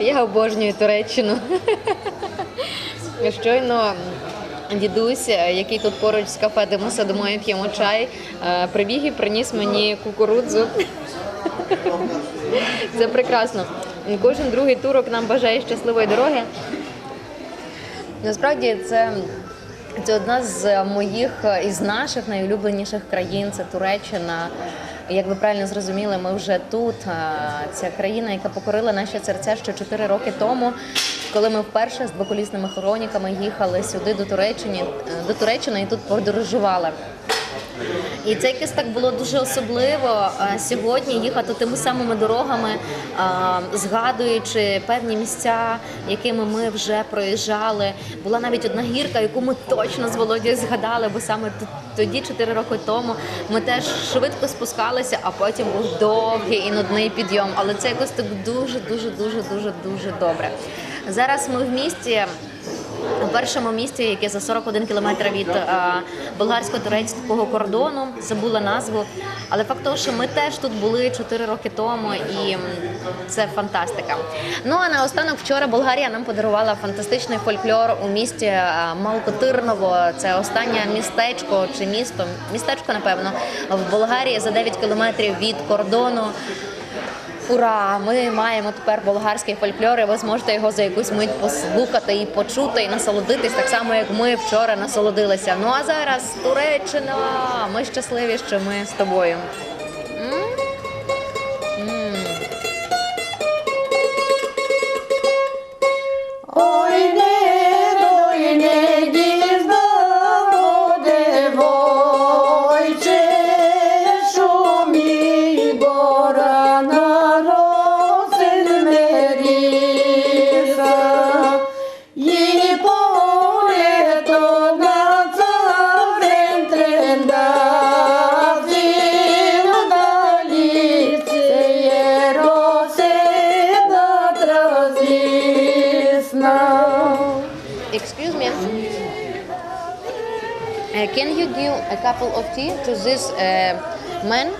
Я обожнюю Туреччину. Щойно дідусь, який тут поруч з кафе, де ми сидимо і п'ємо чай, е, прибіг і приніс мені кукурудзу. Це прекрасно. Кожен другий турок нам бажає щасливої дороги. Насправді це, це одна з моїх е, із наших найулюбленіших країн. Це Туреччина. Як ви правильно зрозуміли, ми вже тут. Е, Ця країна, яка покорила наші серця ще 4 роки тому, коли ми вперше з двоколісними хроніками їхали сюди до Туреччини, е, до Туреччини і тут подорожували. І це якось так було дуже особливо е, сьогодні їхати тими самими дорогами, е, згадуючи певні місця, якими ми вже проїжджали. Була навіть одна гірка, яку ми точно з Володією згадали, бо саме тоді, 4 роки тому, ми теж швидко спускалися, а потім був довгий і нудний підйом. Але це якось так дуже, дуже, дуже, дуже, дуже добре. Зараз ми в місті. У першому місті, яке за 41 кілометр від е, болгарсько-турецького кордону, забула назву. Але факт того, що ми теж тут були 4 роки тому, і це фантастика. Ну а наостанок вчора Болгарія нам подарувала фантастичний фольклор у місті е, Малкотирново. Це останнє містечко чи місто, містечко, напевно, в Болгарії за 9 кілометрів від кордону. Ура! Ми маємо тепер болгарський фольклор, і ви зможете його за якусь мить послухати і почути, і насолодитись так само, як ми вчора насолодилися. Ну а зараз Туреччина! Ми щасливі, що ми з тобою. Excuse me. Uh, can you give a couple of tea to this uh, man?